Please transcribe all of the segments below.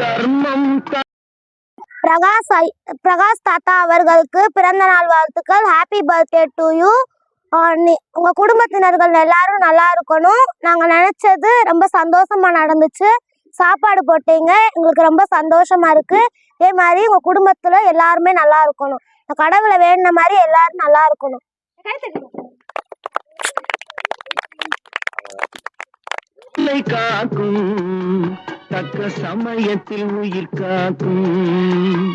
தர்மம் பிரகாஷ் ஐ- பிரகாஷ் தாத்தா அவர்களுக்கு பிறந்த நாள் வாழ்த்துக்கள். ஹாப்பி பர்த்டே டு யூ உங்க குடும்பத்தினர்கள் எல்லாரும் நல்லா இருக்கணும். நாங்க நினைச்சது ரொம்ப சந்தோஷமா நடந்துச்சு. சாப்பாடு போட்டீங்க. எங்களுக்கு ரொம்ப சந்தோஷமா இருக்கு. இதே மாதிரி உங்க குடும்பத்துல எல்லாருமே நல்லா இருக்கணும். இந்த கடவுளை வேணுன மாதிரி எல்லாரும் நல்லா இருக்கணும். காக்கும் தக்க சமயத்தில் உயிர் காக்கும்.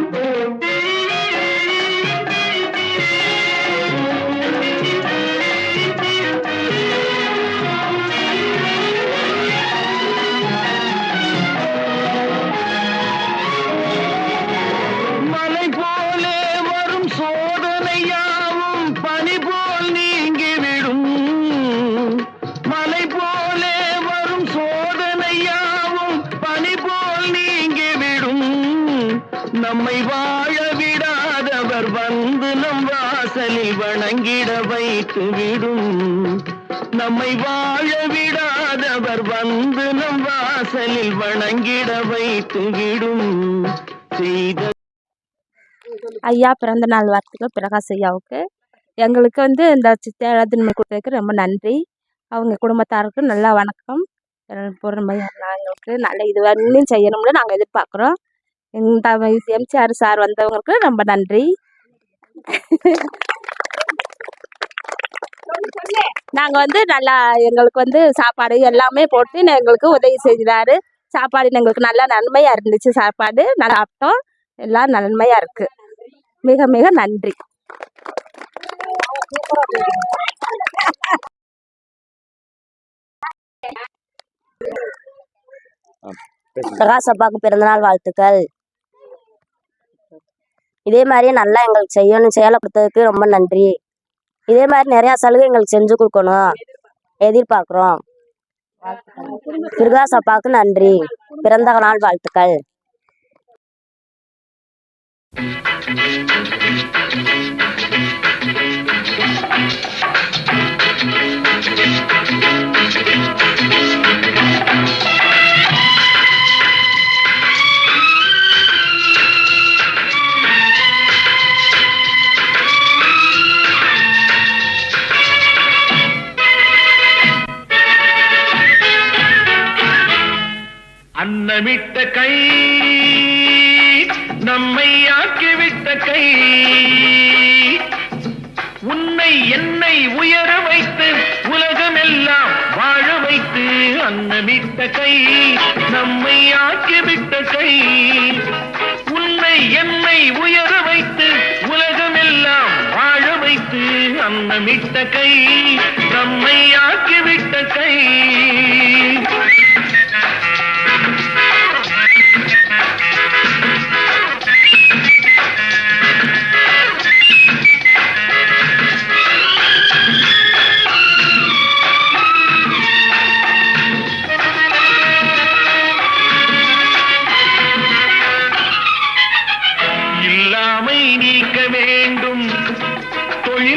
நம்மை வாழ விடாதவர் வந்து நம் வாசலில் வணங்கிட வைத்து விடும். நம்மை வாழ விடாதவர் வந்து நம் வாசலில் வணங்கிட வைத்து விடும். செய்த ஐயா பிறந்த நாள் வாழ்த்துக்கள் பிரகாஷ் ஐயாவுக்கு. எங்களுக்கு வந்து இந்த சித்திரத்தின்மை கொடுத்ததுக்கு ரொம்ப நன்றி. அவங்க குடும்பத்தாருக்கு நல்லா வணக்கம். பொறுமை எங்களுக்கு நல்ல இது இன்னும் செய்யணும்னு நாங்கள் எதிர்பார்க்குறோம். எம்ஜிஆர் சார் வந்தவங்களுக்கு ரொம்ப நன்றி. நாங்கள் வந்து நல்லா எங்களுக்கு வந்து சாப்பாடு எல்லாமே போட்டு எங்களுக்கு உதவி செய்தார் சாப்பாடு எங்களுக்கு நல்லா நன்மையாக இருந்துச்சு சாப்பாடு. நல்லா சாப்பிட்டோம். எல்லாம் நன்மையாக இருக்குது மிக மிக நன்றி. பிரகாஷ் அப்பாவுக்கு பிறந்தநாள் வாழ்த்துக்கள். இதே மாதிரி நல்லா எங்களுக்கு செய்யணும் சேலை கொடுத்ததுக்கு ரொம்ப நன்றி. இதே மாதிரி நிறைய சலுகை எங்களுக்கு செஞ்சு கொடுக்கணும். எதிர்பார்க்குறோம். திருகா சப்பாவுக்கு நன்றி. பிறந்த நாள் வாழ்த்துக்கள். வண்ணமிட்ட கை நம்மை ஆக்கிவிட்ட கை. உன்னை என்னை உயர வைத்து உலகமெல்லாம் வாழ வைத்து அன்னமிட்ட கை நம்மை ஆக்கிவிட்ட கை. உன்னை என்னை உயர வைத்து உலகமெல்லாம் வாழ வைத்து அன்னமிட்ட கை நம்மை ஆக்கிவிட்ட கை.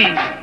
Please.